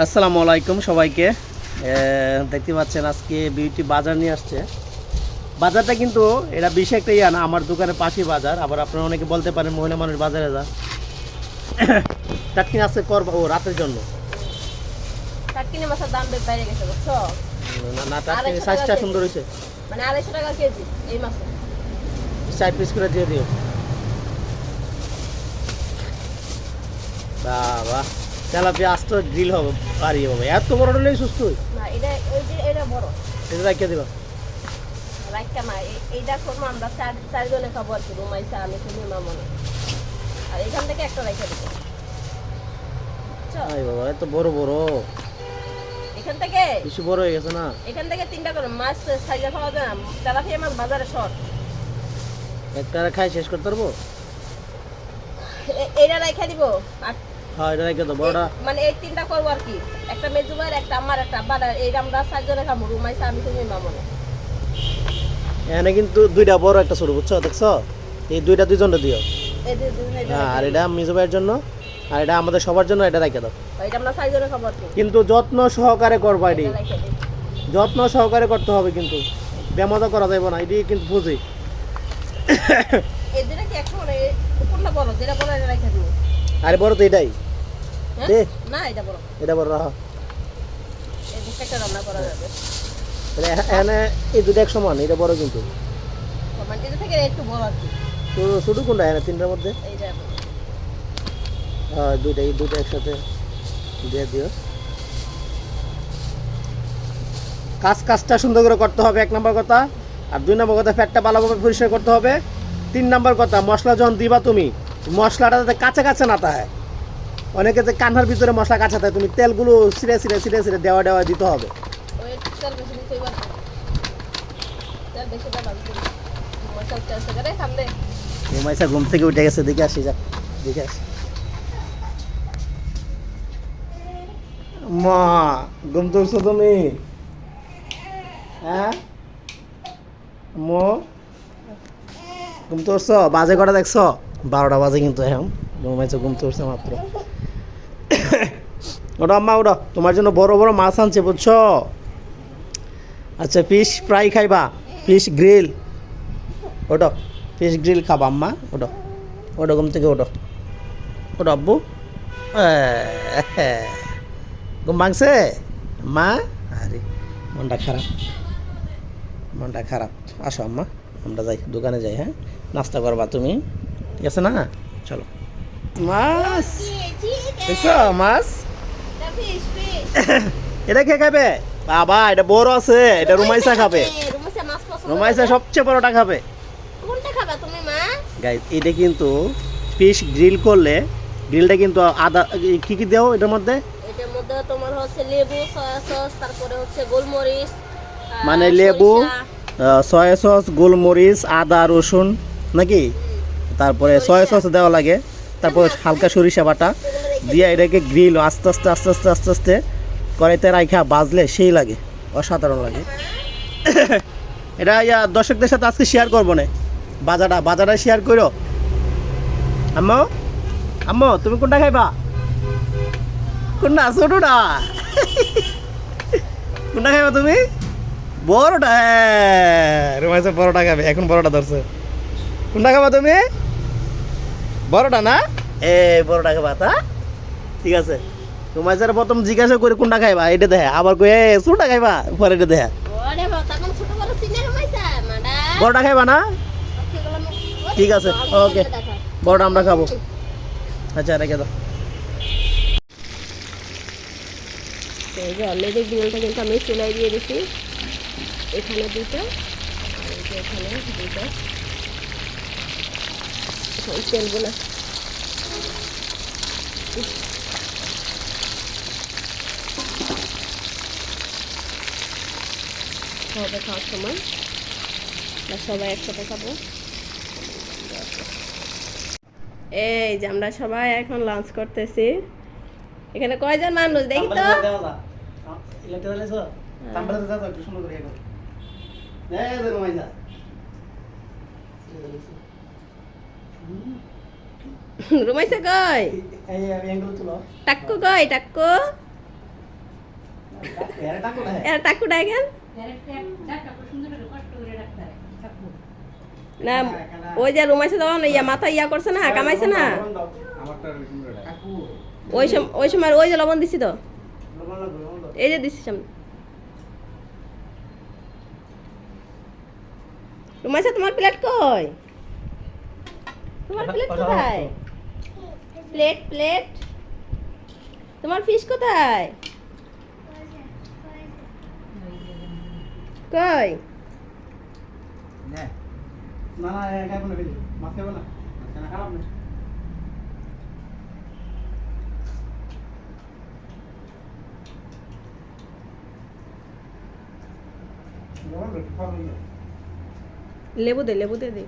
আসসালামু আলাইকুম সবাইকে। দেখতে পাচ্ছেন আজকে বিউটি বাজার নিয়ে আসছে। বাজারটা কিন্তু এটা বেশি একটা ইয়া না আমার দোকানের পাশে বাজার। আবার আপনারা অনেকে বলতে পারেন মহিলা মানুষ বাজারে যা টাটকিন আছে করবা ও রাতের জন্য। টাটকিনি মাছের দাম বেড়ে গেছে বুঝছ? না না টাটকিন সাইজটা সুন্দর হয়েছে। মানে আড়াইশো টাকা কেজি এই মাছে। চার পিস করে দিয়ে দিও। বাবা। তেলাপিয়া আস্ত গ্রিল হবে পারি হবে। এত বড় হলেই সুস্থ হই? না এটা ওই যে এটা বড়। এটা রাখিয়ে দিবা। এই- এইটা করব আমরা চার চারজনে খাব আর কি রুমাইসা আমি তুমি আর এখান থেকে একটা দেবো? আই বাবা এত বড় বড়। এখান থেকে? বেশি বড় হয়ে গেছে না? এখান থেকে তিনটা করে মাছ সাইজে খাওয়া যায় না। তেলাপিয়া মাছ বাজারে শর্ট। একটা খাই শেষ করতে পারব? এইটা রাইখা দিব। আর হ্যাঁ এটা রেখে তো বড়টা মানে এই তিনটা করব আর কি। একটা মেজুবার একটা আমার একটা আব্বার। এই আমরা চারজনে খাব রুমাইসা আমি তুমি মামনে এখানে কিন্তু দুইটা বড় একটা ছোট বুঝছ? দেখছ? এই দুইটা দুইজনটা দিও। এই যে দুই ভাই হ্যাঁ আর এটা মিজু জন্য আর এটা আমাদের সবার জন্য এটা রেখে দাও। আমরা চারজনে খাব আর কিন্তু যত্ন সহকারে করবা এটি। যত্ন সহকারে করতে হবে কিন্তু। বেমতা করা যাবে না এটি কিন্তু বুঝি। যেটা কি যেটা বড় এটা রেখে দিব। আরে বড় তো এটাই। হ্যাঁ? না এটা বড়। এটা বড় রাখো এই রান্না করা যাবে। এখানে এই দুটো এক সমান এটা বড় কিন্তু। এটা থেকে একটু বড় আর কি। তো ছোটো কোনটা এখানে তিনটার মধ্যে? এইটা। হ্যাঁ দুইটা এই দুটো একসাথে দিয়ে দিও। কাজ কাজটা সুন্দর করে করতে হবে এক নম্বর কথা। আর দুই নম্বর কথা ফ্যাটটা ভালোভাবে পরিষ্কার করতে হবে। তিন নম্বর কথা মশলা যখন দিবা তুমি মশলাটা যাতে কাঁচা কাঁচা না থাকে। অনেকে যে কান্নার ভিতরে মশলা কাঁচা থাকে তুমি তেলগুলো সিরে সিরে সিরে সিরে দেওয়া দেওয়া দিতে হবে। মাইসা ঘুম থেকে উঠে গেছে দেখে আসি যা দেখে আসি। মা ঘুম তুলছো তুমি? হ্যাঁ? মো ঘুম তুলছো বাজে কটা দেখছ? বারোটা বাজে কিন্তু এখন। ঘুমাইছো, ঘুম তুলছে মাত্র। ওটা আম্মা ওটা তোমার জন্য বড় বড় মাছ আনছে, বুঝছ? আচ্ছা ফিশ ফ্রাই খাইবা। ফিশ গ্রিল ওটা ফিশ গ্রিল খাবা আম্মা ওটা ওটা ঘুম থেকে ওটো ওটা আব্বু। ঘুম ভাঙছে? মা আরে, মনটা খারাপ। মনটা খারাপ। আসো আম্মা, আমরা যাই, দোকানে যাই হ্যাঁ? নাস্তা করবা তুমি। না চলো মাছ দেখছ মাছ এটা কে খাবে বাবা এটা বড় আছে এটা রুমাইসা খাবে রুমাইসা মাছ পছন্দ রুমাইসা সবচেয়ে বড়টা খাবে কোনটা খাবা তুমি মা গাইজ এটা কিন্তু ফিশ গ্রিল করলে গ্রিলটা কিন্তু আদা কি কি দেও এটার মধ্যে এটার মধ্যে তোমার হচ্ছে লেবু সয়া সস তারপরে হচ্ছে গোলমরিচ মানে লেবু সয়া সস গোলমরিচ আদা রসুন নাকি? তারপরে সয়া সস দেওয়া লাগে। তারপর হালকা সরিষা বাটা। দিয়ে এটাকে গ্রিল আস্তে আস্তে আস্তে আস্তে আস্তে আস্তে কড়াইতে রাইখা বাজলে সেই লাগে। অসাধারণ লাগে। এটা ইয়া দর্শকদের সাথে আজকে শেয়ার করব না। বাজাটা বাজাটা শেয়ার করো। আম্মু আম্মু তুমি কোনটা খাইবা? কোনটা? ছোটটা? কোনটা খাইবা তুমি? বড়টা? হ্যাঁ রুমাইছে বড়টা খাবে। এখন বড়টা ধরছে। কোনটা খাবা তুমি? বড়টা না? এ বড়টা খাবা তা ঠিক আছে। রুমাইছে প্রথম জিজ্ঞাসা করে কোনটা খাইবা এটা দেখে। আবার কই এ ছোটটা খাইবা? পরে এটা দেখে। ওরে বাবা তখন ছোট বড় চিনে রুমাইসা মাডা বড়টা খাইবা না? ঠিক আছে, ওকে। বড়টা আমরা খাব। আচ্ছা রেখে দাও। এই যে অলরেডি গ্রিলটা কিন্তু আমি চুলাই দিয়ে দিছি। এখানে দুটো আর এখানে দুটো এখন তেলগুলো। হবে খাওয়ার সময়। আমরা সবাই একসাথে খাব। এই যে আমরা সবাই এখন লাঞ্চ করতেছি। এখানে কয়জন মানুষ? দেখি তো। রুমাইছে কই? টাক্কু কই টাক্কু? এর টাকু ডাইগেন না ওই যে তখন ইয়া মাথা ইয়া করছে না কামাইছে না? ওই সময় ওই সময় ওই যে লবণ দিছি তো। এই যে দিছি সামনে। রুমাইছে তোমার প্লেট কই? তোমার প্লেট কোথায়? প্লেট প্লেট তোমার ফিশ কোথায়? কই? না। না একা কোনো বেশি মাছ খাবে না? খারাপ না। লেবু দে লেবু দে দে।